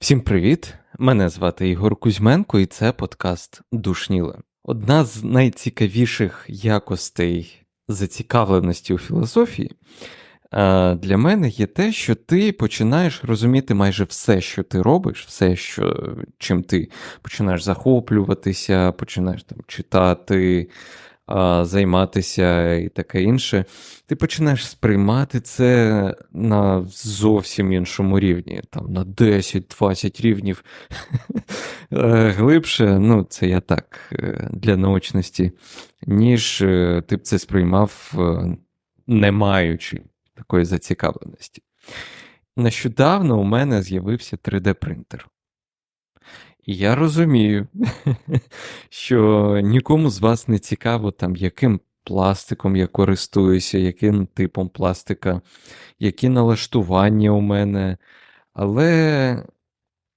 Всім привіт! Мене звати Ігор Кузьменко, і це подкаст Душніле. Одна з найцікавіших якостей зацікавленості у філософії е, для мене є те, що ти починаєш розуміти майже все, що ти робиш, все, що, чим ти починаєш захоплюватися, починаєш там читати, займатися і таке інше, ти починаєш сприймати це на зовсім іншому рівні, там на 10-20 рівнів е, глибше, ну це я так е, для наочності, ніж е, ти б це сприймав, не маючи такої зацікавленості. Нещодавно у мене з'явився 3D-принтер. І я розумію, що нікому з вас не цікаво, там, яким пластиком я користуюся, яким типом пластика, які налаштування у мене. Але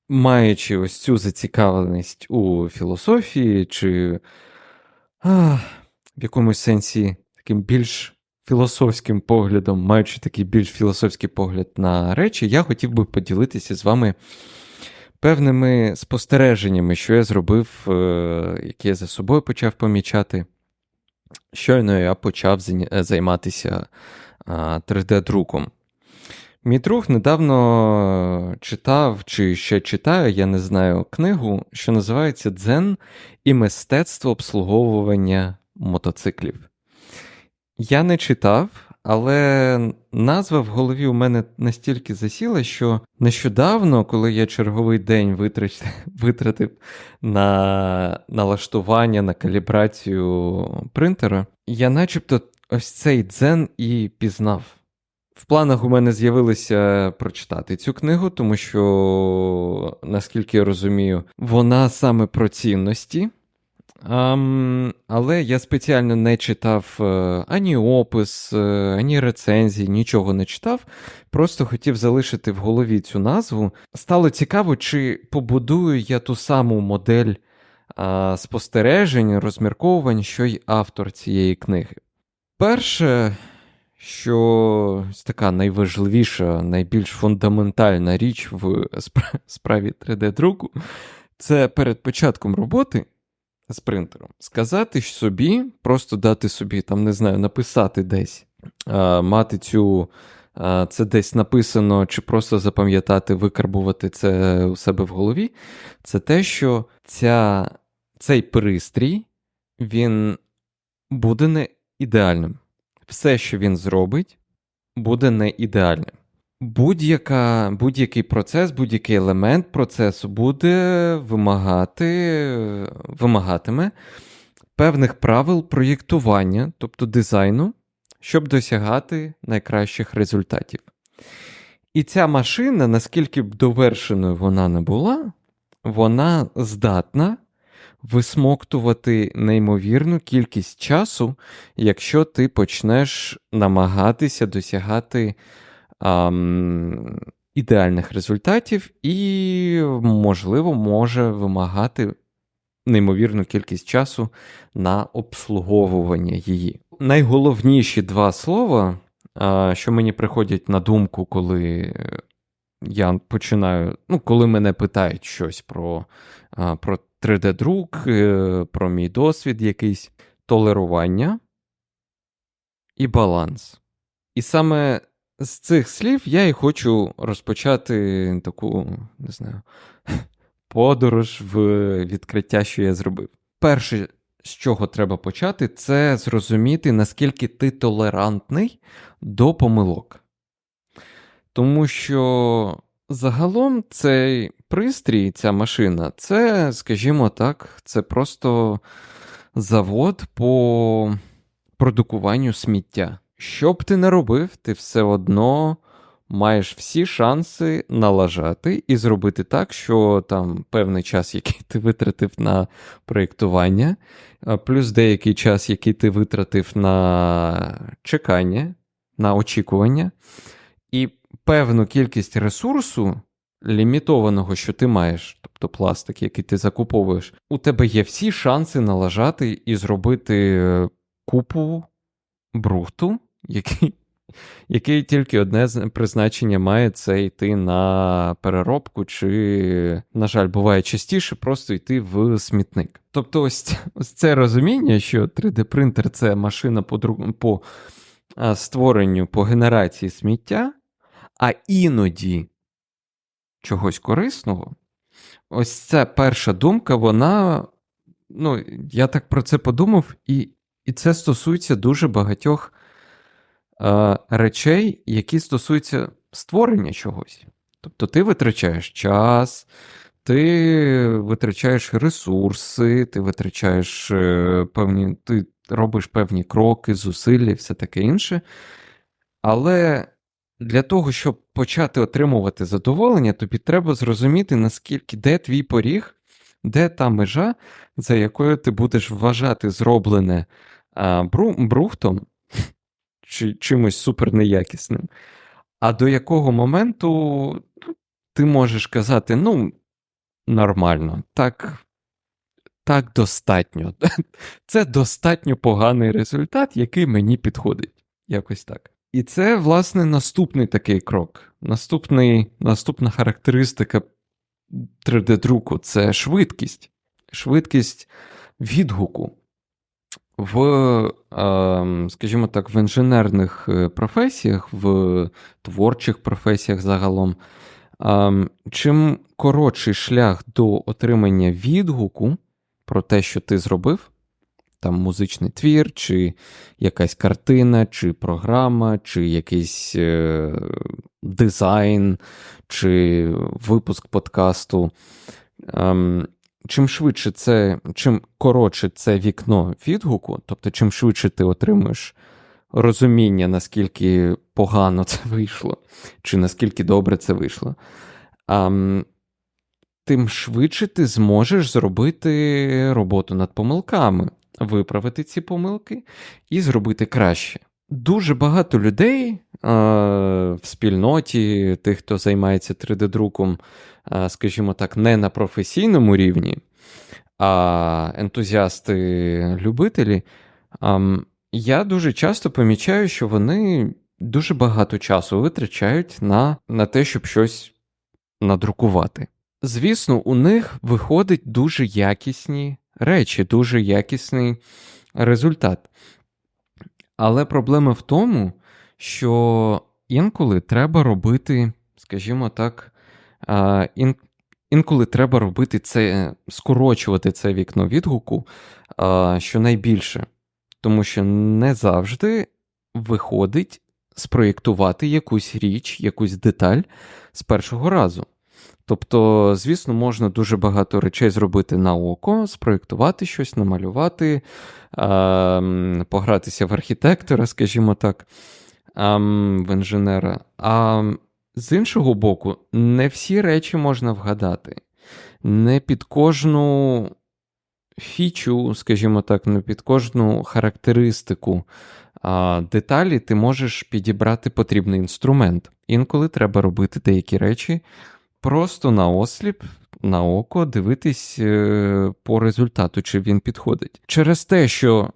маючи ось цю зацікавленість у філософії, чи а, в якомусь сенсі таким більш філософським поглядом, маючи такий більш філософський погляд на речі, я хотів би поділитися з вами певними спостереженнями, що я зробив, е, які я за собою почав помічати. Щойно я почав займатися 3D-друком. Мій друг недавно читав чи ще читає, я не знаю, книгу, що називається Дзен і мистецтво обслуговування мотоциклів. Я не читав, але назва в голові у мене настільки засіла, що нещодавно, коли я черговий день витратив, витратив на налаштування, на калібрацію принтера, я начебто ось цей дзен і пізнав. В планах у мене з'явилося прочитати цю книгу, тому що, наскільки я розумію, вона саме про цінності. Ам, але я спеціально не читав е, ані опис, е, ані рецензій, нічого не читав. Просто хотів залишити в голові цю назву. Стало цікаво, чи побудую я ту саму модель а, спостережень, розмірковувань, що й автор цієї книги. Перше, що така найважливіша, найбільш фундаментальна річ в справі 3D-друку, це перед початком роботи з принтером. Сказати собі, просто дати собі, там, не знаю, написати десь, мати цю. Це десь написано, чи просто запам'ятати, викарбувати це у себе в голові. Це те, що ця, цей пристрій він буде не ідеальним. Все, що він зробить, буде не ідеальним. Будь-яка, будь-який процес, будь-який елемент процесу буде вимагати, вимагатиме певних правил проєктування, тобто дизайну, щоб досягати найкращих результатів. І ця машина, наскільки б довершеною вона не була, вона здатна висмоктувати неймовірну кількість часу, якщо ти почнеш намагатися досягати ідеальних результатів, і, можливо, може вимагати неймовірну кількість часу на обслуговування її. Найголовніші два слова, що мені приходять на думку, коли я починаю, ну, коли мене питають щось про, про 3D-друк, е, про мій досвід якийсь, толерування і баланс. І саме з цих слів я і хочу розпочати таку, не знаю, подорож в відкриття, що я зробив. Перше, з чого треба почати, це зрозуміти, наскільки ти толерантний до помилок. Тому що загалом цей пристрій, ця машина, це, скажімо так, це просто завод по продукуванню сміття. Що б ти не робив, ти все одно маєш всі шанси налажати і зробити так, що там певний час, який ти витратив на проєктування, плюс деякий час, який ти витратив на чекання, на очікування, і певну кількість ресурсу. Лімітованого, що ти маєш, тобто пластик, який ти закуповуєш, у тебе є всі шанси налажати і зробити е, купу брухту, який який тільки одне призначення має це йти на переробку, чи, на жаль, буває частіше просто йти в смітник. Тобто, ось ось це розуміння, що 3D-принтер це машина по по створенню по генерації сміття, а іноді чогось корисного. Ось ця перша думка, вона. Ну, я так про це подумав, і і це стосується дуже багатьох е, речей, які стосуються створення чогось. Тобто ти витрачаєш час, ти витрачаєш ресурси, ти витрачаєш е, певні, ти робиш певні кроки, зусилля і все таке інше. Але для того, щоб почати отримувати задоволення, тобі треба зрозуміти, наскільки де твій поріг, де та межа, за якою ти будеш вважати зроблене а, брухтом чи чимось супер неякісним. А до якого моменту ну, ти можеш казати, ну, нормально, так так достатньо. Це достатньо поганий результат, який мені підходить. Якось так. І це, власне, наступний такий крок. Наступний, Наступна характеристика 3D-друку це швидкість. Швидкість відгуку. В, ем, скажімо так, в інженерних е, професіях, в творчих професіях загалом. Ем, чим коротший шлях до отримання відгуку про те, що ти зробив, там музичний твір, чи якась картина, чи програма, чи якийсь е, дизайн, чи випуск подкасту. Чим швидше це, чим коротше це вікно відгуку, тобто, чим швидше ти отримуєш розуміння, наскільки погано це вийшло, чи наскільки добре це вийшло, тим швидше ти зможеш зробити роботу над помилками виправити ці помилки і зробити краще. Дуже багато людей е, в спільноті, тих, хто займається 3D-друком, е, скажімо так, не на професійному рівні, а ентузіасти-любителі, е, я дуже часто помічаю, що вони дуже багато часу витрачають на, на те, щоб щось надрукувати. Звісно, у них виходить дуже якісні речі, дуже якісний результат. Але проблема в тому, що інколи треба робити, скажімо так, ін, інколи треба робити це, скорочувати це вікно відгуку щонайбільше. Тому що не завжди виходить спроєктувати якусь річ, якусь деталь з першого разу. Тобто, звісно, можна дуже багато речей зробити на око, спроєктувати щось, намалювати, погратися в архітектора, скажімо так, в інженера. А з іншого боку, не всі речі можна вгадати. Не під кожну фічу, скажімо так, не під кожну характеристику деталі ти можеш підібрати потрібний інструмент. Інколи треба робити деякі речі просто на осліп, на око дивитись е, по результату, чи він підходить. Через те, що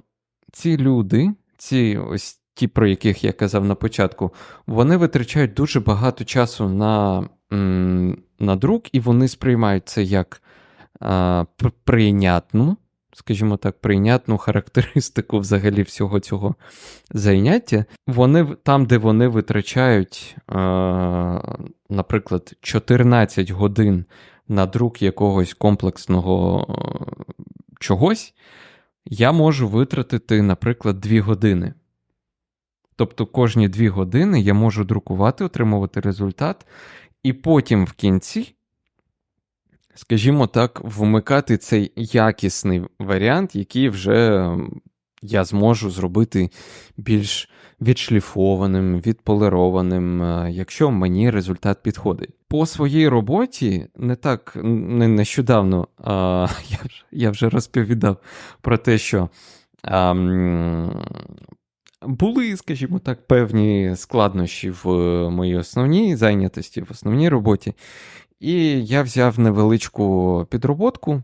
ці люди, ці ось ті, про яких я казав на початку, вони витрачають дуже багато часу на на друк, і вони сприймають це як а, прийнятну скажімо так, прийнятну характеристику взагалі всього цього заняття. Вони там, де вони витрачають, наприклад, 14 годин на друк якогось комплексного чогось, я можу витратити, наприклад, 2 години. Тобто кожні 2 години я можу друкувати, отримувати результат, і потім в кінці скажімо так, вмикати цей якісний варіант, який вже я зможу зробити більш відшліфованим, відполированим, е, якщо мені результат підходить. По своїй роботі не так не нещодавно а, я, я вже розповідав про те, що. А, були, скажімо так, певні складнощі в моїй основній зайнятості, в основній роботі. І я взяв невеличку підроботку,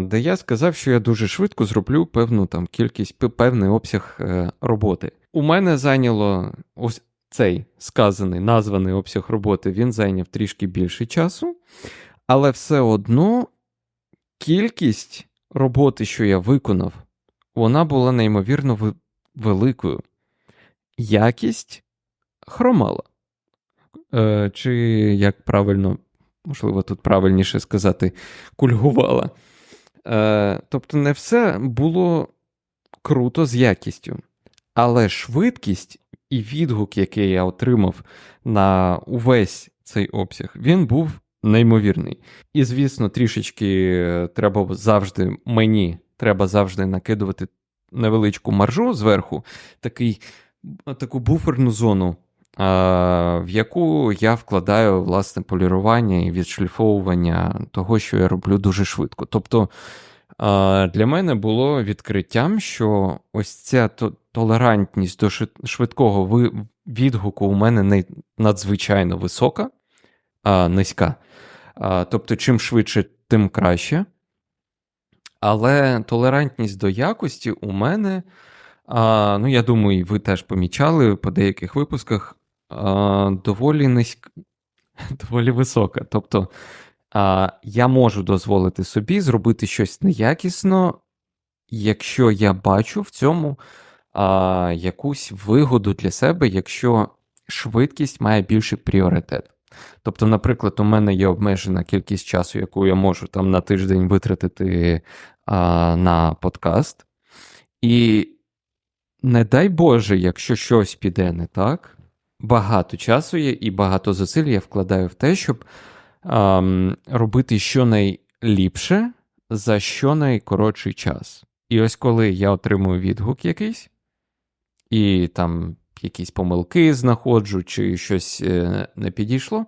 де я сказав, що я дуже швидко зроблю певну там кількість, певний обсяг е, роботи. У мене зайняло ось цей сказаний, названий обсяг роботи, він зайняв трішки більше часу, але все одно кількість роботи, що я виконав, вона була неймовірно великою. Якість хромала. Е, Чи як правильно, можливо, тут правильніше сказати, кульгувала. Е, Тобто, не все було круто з якістю. Але швидкість і відгук, який я отримав на увесь цей обсяг, він був неймовірний. І, звісно, трішечки е, треба завжди мені треба завжди накидувати невеличку маржу зверху, такий, таку буферну зону, в яку я вкладаю власне полірування і відшліфовування того, що я роблю дуже швидко. Тобто для мене було відкриттям, що ось ця толерантність до швидкого відгуку у мене надзвичайно висока, низька. Тобто, чим швидше, тим краще. Але толерантність до якості у мене, ну я думаю, ви теж помічали по деяких випусках, доволі низька, доволі висока. Тобто я можу дозволити собі зробити щось неякісно, якщо я бачу в цьому якусь вигоду для себе, якщо швидкість має більший пріоритет. Тобто, наприклад, у мене є обмежена кількість часу, яку я можу там на тиждень витратити а, на подкаст. І не дай Боже, якщо щось піде не так, багато часу є і багато зусиль я вкладаю в те, щоб а, робити щонайліпше за щонайкоротший час. І ось коли я отримую відгук якийсь, і там якісь помилки знаходжу, чи щось е, не підійшло,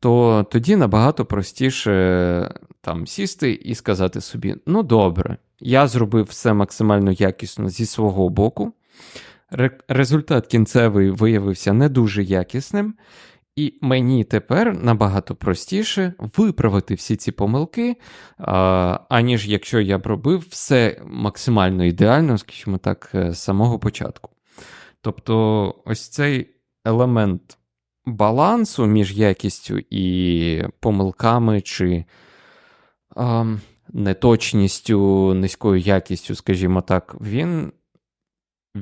то тоді набагато простіше там сісти і сказати собі: ну добре, я зробив все максимально якісно зі свого боку. Результат кінцевий виявився не дуже якісним, і мені тепер набагато простіше виправити всі ці помилки, аніж якщо я б робив все максимально ідеально, скажімо так, е, з самого початку. Тобто, ось цей елемент балансу між якістю і помилками чи а, неточністю, низькою якістю, скажімо так, він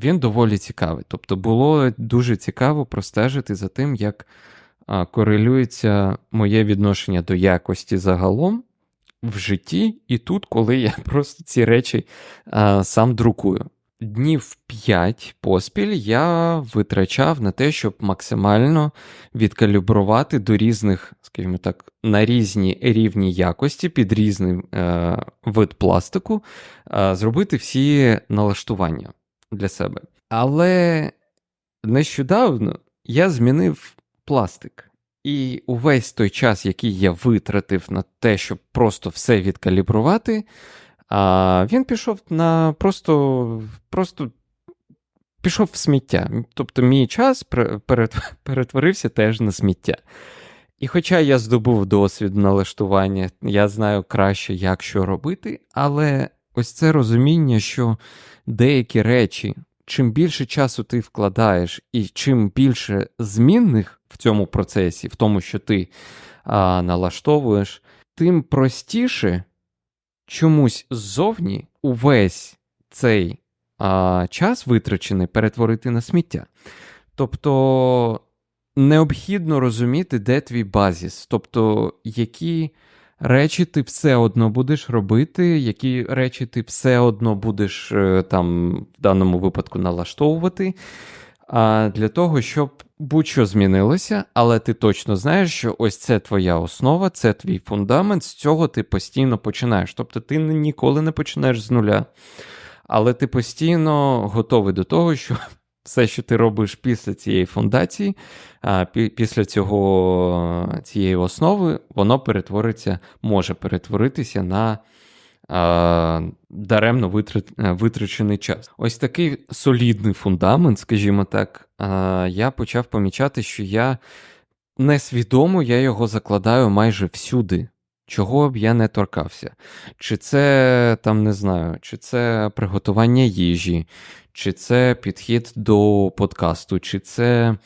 він доволі цікавий. Тобто, було дуже цікаво простежити за тим, як корелюється моє відношення до якості загалом в житті, і тут, коли я просто ці речі а, сам друкую днів 5 поспіль я витрачав на те, щоб максимально відкалібрувати до різних, скажімо так, на різні рівні якості під різний е, вид пластику, е, зробити всі налаштування для себе. Але нещодавно я змінив пластик. І увесь той час, який я витратив на те, щоб просто все відкалібрувати, він пішов на просто просто пішов в сміття. Тобто мій час перетворився теж на сміття. І хоча я здобув досвід налаштування, я знаю краще, як що робити, але ось це розуміння, що деякі речі, чим більше часу ти вкладаєш, і чим більше змінних в цьому процесі, в тому, що ти а, налаштовуєш, тим простіше чомусь ззовні увесь цей а, час витрачений перетворити на сміття. Тобто необхідно розуміти, де твій базіс, тобто, які речі ти все одно будеш робити, які речі ти все одно будеш е, там в даному випадку налаштовувати а, для того, щоб будь-що змінилося, але ти точно знаєш, що ось це твоя основа, це твій фундамент, з цього ти постійно починаєш. Тобто ти ніколи не починаєш з нуля, але ти постійно готовий до того, що все, що ти робиш після цієї фундації, після цього цієї основи, воно перетвориться, може перетворитися на даремно е, витрачений час. Ось такий солідний фундамент, скажімо так, я почав помічати, що я несвідомо я його закладаю майже всюди чого б я не торкався. Чи це там не знаю, чи це приготування їжі, чи це підхід до подкасту, чи це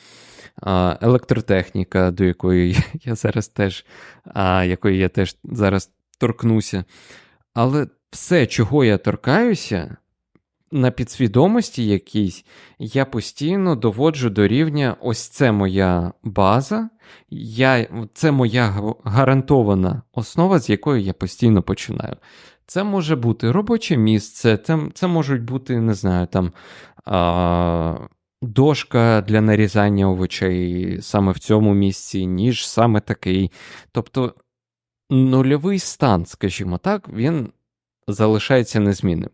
а, електротехніка, до якої я зараз теж, а, якої я теж зараз торкнуся. Але все, чого я торкаюся, на підсвідомості якійсь, я постійно доводжу до рівня: ось це моя база, я, це моя гарантована основа, з якої я постійно починаю. Це може бути робоче місце, це це можуть бути, не знаю, там а, дошка для нарізання овочей саме в цьому місці, ніж саме такий. Тобто нульовий стан, скажімо так, він залишається незмінним.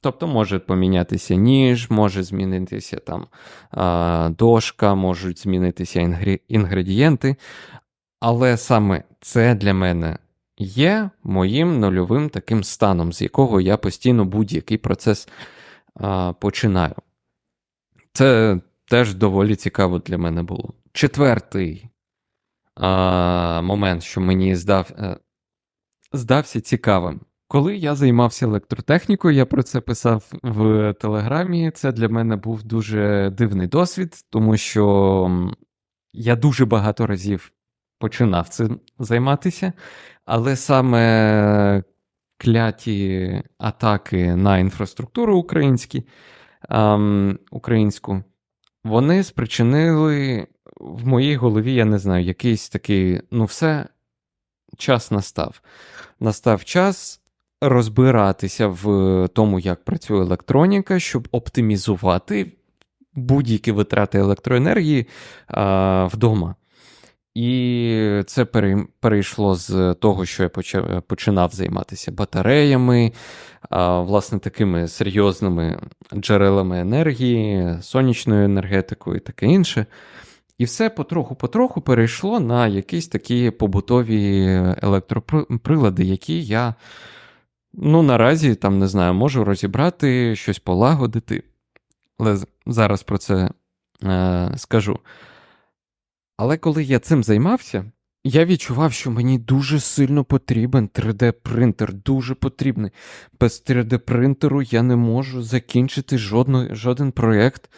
Тобто може помінятися ніж, може змінитися там дошка, можуть змінитися інгредієнти. Але саме це для мене є моїм нульовим таким станом, з якого я постійно будь-який процес починаю. Це теж доволі цікаво для мене було. Четвертий момент, що мені здав, е, здався цікавим. Коли я займався електротехнікою, я про це писав в Телеграмі. Це для мене був дуже дивний досвід, тому що я дуже багато разів починав цим займатися, але саме кляті атаки на інфраструктуру українські, ем, українську, вони спричинили в моїй голові, я не знаю, якийсь такий, ну, все, час настав. Настав час розбиратися в тому, як працює електроніка, щоб оптимізувати будь-які витрати електроенергії а, вдома. І це перейшло з того, що я починав займатися батареями, власне, такими серйозними джерелами енергії, сонячною енергетикою і таке інше. І все потроху-потроху перейшло на якісь такі побутові електроприлади, які я Ну, наразі там не знаю, можу розібрати, щось полагодити, але зараз про це е, скажу. Але коли я цим займався, я відчував, що мені дуже сильно потрібен 3D-принтер, дуже потрібний. Без 3D-принтеру я не можу закінчити жодно, жоден проєкт.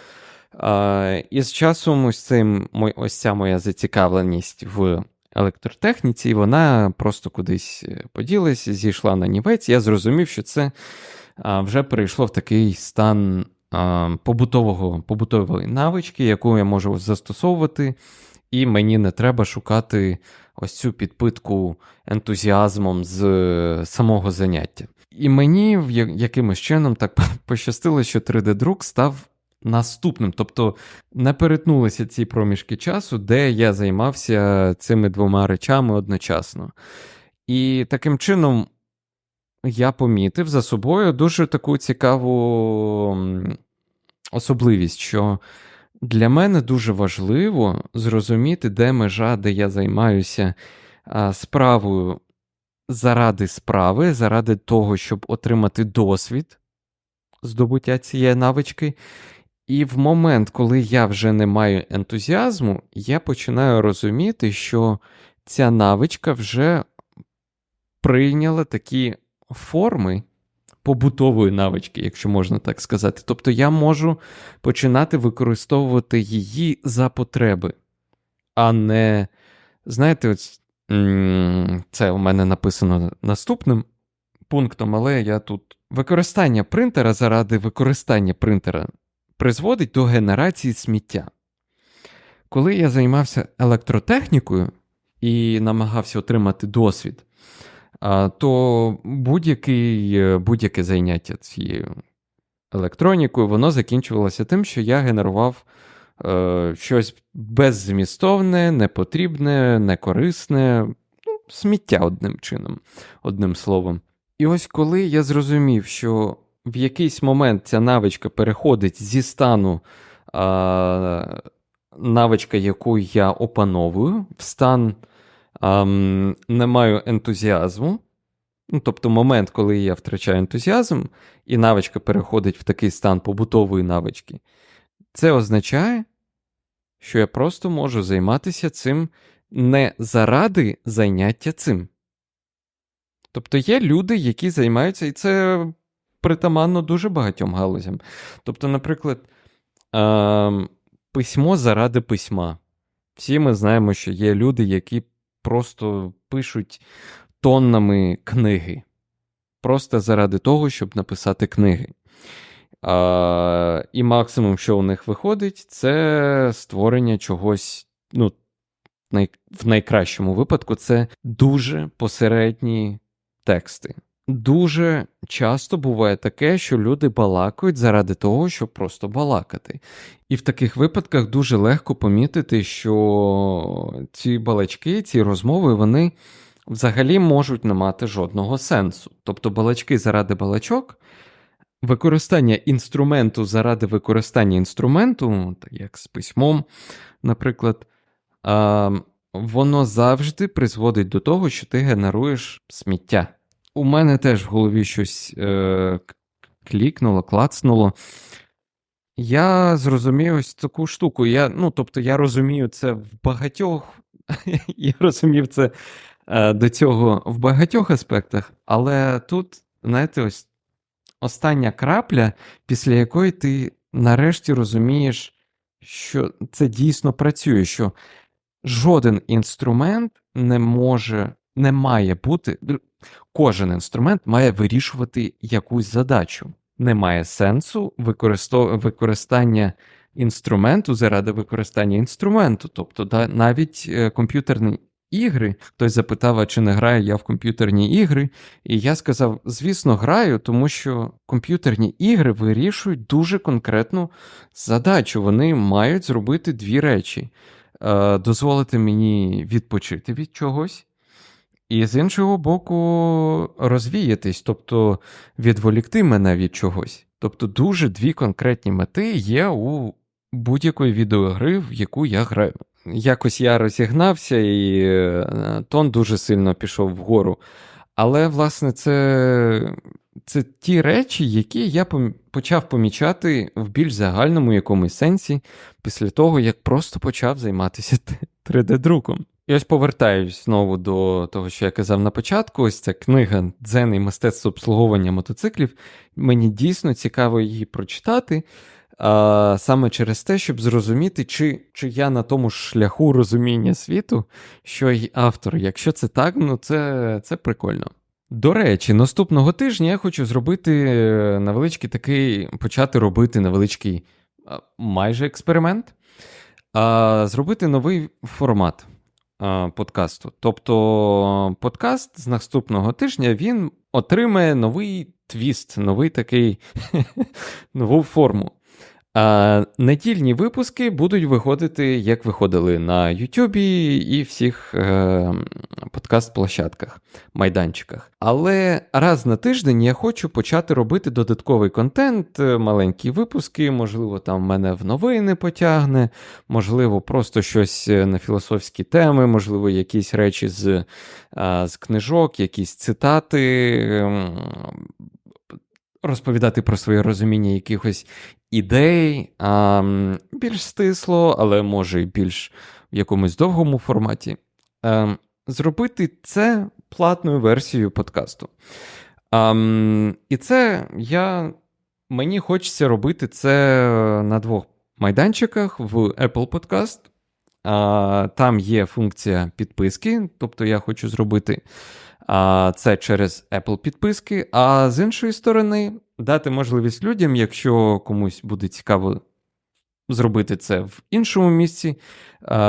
Е, і з часом ось, цим, ось ця моя зацікавленість в електротехніці, і вона просто кудись е, поділась, зійшла на нівець. Я зрозумів, що це вже перейшло в такий стан побутового, побутової навички, яку я можу застосовувати, і мені не треба шукати ось цю підпитку ентузіазмом з е, самого заняття. І мені якимось чином так пощастило, що 3D-друк став наступним. Тобто не перетнулися ці проміжки часу, де я займався цими двома речами одночасно. І таким чином я помітив за собою дуже таку цікаву особливість, що для мене дуже важливо зрозуміти, де межа, де я займаюся справою заради справи, заради того, щоб отримати досвід здобуття цієї навички, і в момент, коли я вже не маю ентузіазму, я починаю розуміти, що ця навичка вже прийняла такі форми побутової навички, якщо можна так сказати. Тобто я можу починати використовувати її за потреби, а не, знаєте, ось, це у мене написано наступним пунктом, але я тут використання принтера заради використання принтера призводить до генерації сміття. Коли я займався електротехнікою і намагався отримати досвід, то будь-яке будь заняття цією електронікою воно закінчувалося тим, що я генерував е, щось беззмістовне, непотрібне, некорисне, ну, сміття одним чином, одним словом. І ось коли я зрозумів, що в якийсь момент ця навичка переходить зі стану а, навичка, яку я опановую, в стан а, не маю ентузіазму. Ну, Тобто момент, коли я втрачаю ентузіазм, і навичка переходить в такий стан побутової навички, це означає, що я просто можу займатися цим не заради заняття цим. Тобто є люди, які займаються, і це притаманно дуже багатьом галузям. Тобто, наприклад, е- письмо заради письма. Всі ми знаємо, що є люди, які просто пишуть тоннами книги. Просто заради того, щоб написати книги. А, І максимум, що у них виходить, це створення чогось, ну, в найкращому випадку, це дуже посередні тексти. Дуже часто буває таке, що люди балакають заради того, щоб просто балакати. І в таких випадках дуже легко помітити, що ці балачки, ці розмови, вони взагалі можуть не мати жодного сенсу. Тобто балачки заради балачок, використання інструменту заради використання інструменту, так як з письмом, наприклад, воно завжди призводить до того, що ти генеруєш сміття. У мене теж в голові щось е, клікнуло, клацнуло. Я зрозумів ось таку штуку. Я, ну, Тобто, я розумію це в багатьох, я розумів це е, до цього в багатьох аспектах, але тут, знаєте, ось остання крапля, після якої ти нарешті розумієш, що це дійсно працює, що жоден інструмент не може, не має бути. Кожен інструмент має вирішувати якусь задачу. Немає сенсу використання інструменту заради використання інструменту. Тобто, да, навіть е, комп'ютерні ігри, хтось запитав, а чи не граю я в комп'ютерні ігри. І я сказав: звісно, граю, тому що комп'ютерні ігри вирішують дуже конкретну задачу. Вони мають зробити дві речі: е, дозволити мені відпочити від чогось. І з іншого боку, розвіятись, тобто відволікти мене від чогось. Тобто, дуже дві конкретні мети є у будь-якої відеогри, в яку я граю. Якось я розігнався, і е, тон дуже сильно пішов вгору. Але, власне, це це ті речі, які я почав помічати в більш загальному якомусь сенсі після того, як просто почав займатися 3D-друком. І ось повертаюсь знову до того, що я казав на початку. Ось ця книга Дзен і мистецтво обслуговування мотоциклів. Мені дійсно цікаво її прочитати. А, Саме через те, щоб зрозуміти, чи чи я на тому шляху розуміння світу, що й автор. Якщо це так, ну це, це прикольно. До речі, наступного тижня я хочу зробити е, невеличкий такий, почати робити невеличкий майже експеримент, а, зробити новий формат подкасту. Тобто подкаст з наступного тижня він отримає новий твіст, новий такий нову форму. А Недільні випуски будуть виходити, як виходили на Ютубі і всіх е, подкаст-площадках, майданчиках. Але раз на тиждень я хочу почати робити додатковий контент, е, маленькі випуски, можливо, там мене в новини потягне, можливо, просто щось е, на філософські теми, можливо, якісь речі з, з книжок, якісь цитати. Розповідати про своє розуміння якихось ідей а, більш стисло, але може і більш в якомусь довгому форматі. Ем, зробити це платною версією подкасту. І це я. Мені хочеться робити це на двох майданчиках в Apple Podcast. Там є функція підписки, тобто я хочу зробити а, це через Apple підписки. А з іншої сторони, дати можливість людям, якщо комусь буде цікаво зробити це в іншому місці,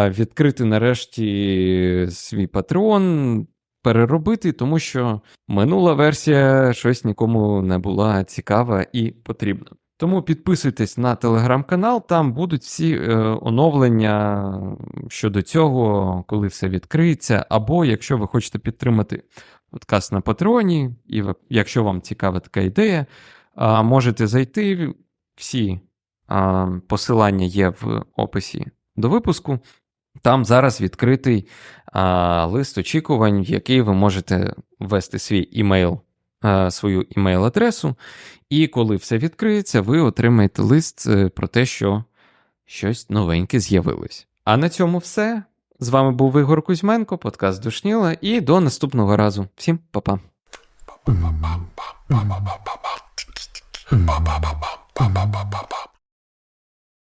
відкрити нарешті свій Patreon, переробити, тому що минула версія щось нікому не була цікава і потрібна. Тому підписуйтесь на телеграм-канал, там будуть всі е, оновлення щодо цього, коли все відкриється. Або якщо ви хочете підтримати подкаст на Патреоні, і якщо вам цікава така ідея, е, можете зайти. Всі е, посилання є в описі до випуску. Там зараз відкритий е, лист очікувань, в який ви можете ввести свій імейл. Е, свою імейл-адресу, і коли все відкриється, ви отримаєте лист е, про те, що щось новеньке з'явилось. А на цьому все. З вами був Ігор Кузьменко, подкаст Душніла, і до наступного разу. Всім па-па. Ba-ba-ba-ba-ba-ba-ba-ba-ba.